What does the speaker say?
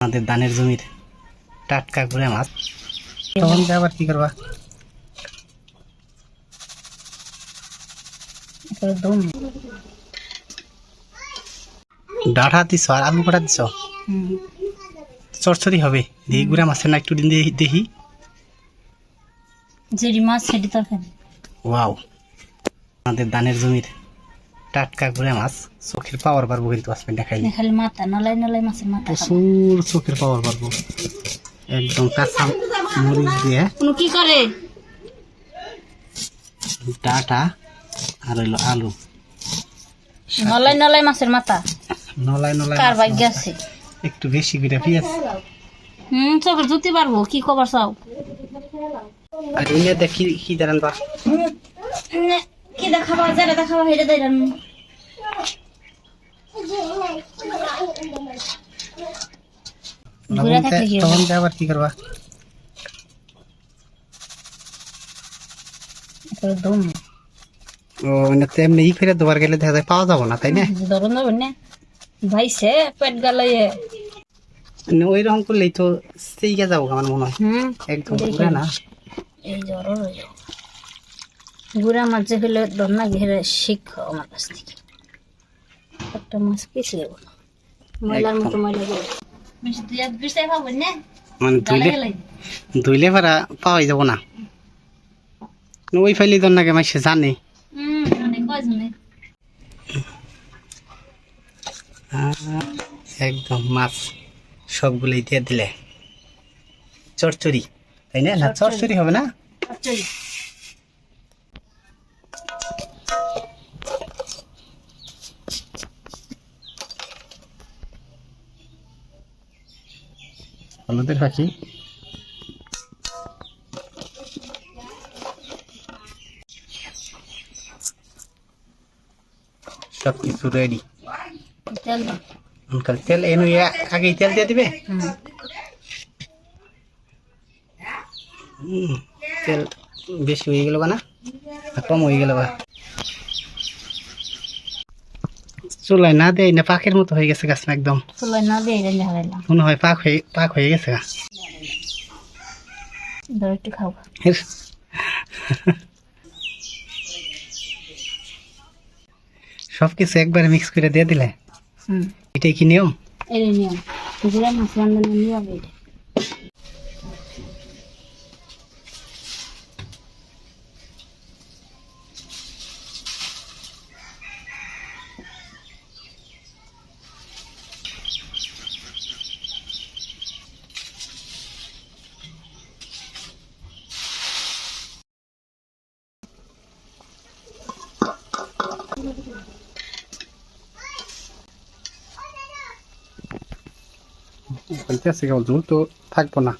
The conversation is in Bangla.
আমাদের ধানের জমির টাটকা করে মাছ। তখন আবার কি করবা? ডাঁটা দিছ আর আলু কটা দিছ? চরচরি হবে। দেখি গুড়া মাছের না একটু দিন দেখি। যেটি মাছ সেটি তরকারি। ওয়াও। আমাদের ধানের জমির টাটকা করে মাছ চোখের পাওয়ার পারব কিন্তু আসবেন দেখাইলে খালি মাথা নলাই নলাই মাছের মাথা প্রচুর চোখের পাওয়ার পারব একদম কাঁচা মরিচ দিয়ে। কোনো কি করে? ডাটা আর হইল আলু। নলাই নলাই মাছের মাথা। নলাই নলাই কার ভাগ্য আছে? একটু বেশি করে পেঁয়াজ। হুম চোখের জুতি পারব কি খবর চাও? আর এনে দেখি কি দাঁড়ান বা? দেয়? তখন আবার কি করবা? ও তেমনি ই ফেরে দুবার গেলে দেখা যায় পাওয়া যাব না তাই না? ধরুন যাবেন না ভাইছে পেট গালাইয়ে। মানে ওই রকম করলেই তো সেই যাব আমার মনে হয়। একদম না। এই জ্বর গুড়া মাছ যে হলে দন্না ঘেরে শিক্ষা আমার কাছ থেকে। একটা মাছ পিস না ময়লার মতো ময়লা গেলে মানে ধুইলে ধুইলে পারা পাওয়াই যাব না। ওই ফাইলি দর নাকি মাসে জানে? আহ, একদম মাছ সবগুলোই দিয়ে দিলে। চরচড়ি তাই না? চরচড়ি। হবে না? হলুদের পাখি। সব কিছু রেডি তেল আঙ্কাল তেল এনু আগেই তেল দিয়ে দিবে? তেল বেশি হয়ে গেল বা না? কম হয়ে গেল বা? চুলাই না দেয় না পাখের মতো হয়ে গেছে গাছ একদম। চলাই না দিয়ে এটা হারাইলাম মনে হয় পাক হয়ে পাক হয়ে গেছে গাছ ধর একটু খাও। সব কিছু একবারে মিক্স করে দিয়ে দিলে? এটাই কি নিয়ম? এটাই নিয়ম। মাছ রান্নার নিয়ম এটা বলতে আছে কেবল ঝুল তো থাকব না